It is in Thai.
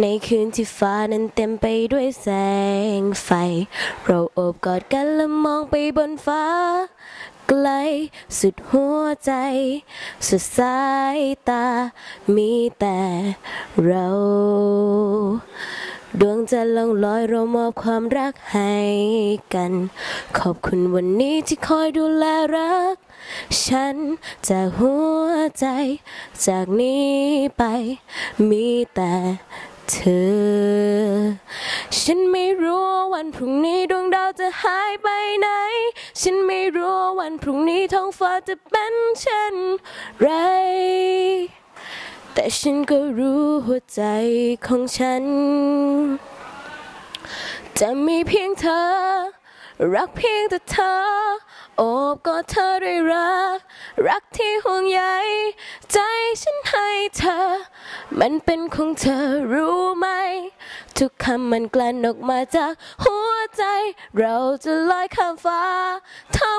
ในคืนที่ฟ้านั้นเต็มไปด้วยแสงไฟ เราโอบกอดกันและมองไปบนฟ้า ไกลสุดหัวใจ สุดสายตา มีแต่เรา ดวงจันทร์ล่องลอยเรามอบความรักให้กัน ขอบคุณวันนี้ที่คอยดูแลรัก ฉันจากหัวใจ จากนี้ไปมีแต่ เธอ ฉันไม่รู้วันพรุ่งนี้ดวงดาวจะหายไปไหน ฉันไม่รู้วันพรุ่งนี้ท้องฟ้าจะเป็นเช่นไร แต่ฉันก็รู้หัวใจของฉัน จะมีเพียงเธอ รักเพียงแต่เธอ โอบกอดเธอด้วยรัก รักที่ห่วงใยใจฉัน มันเป็นของเธอรู้ไหม ทุกคำมันกลั่นออกมาจากหัวใจ เราจะลอยข้ามฟ้าท่า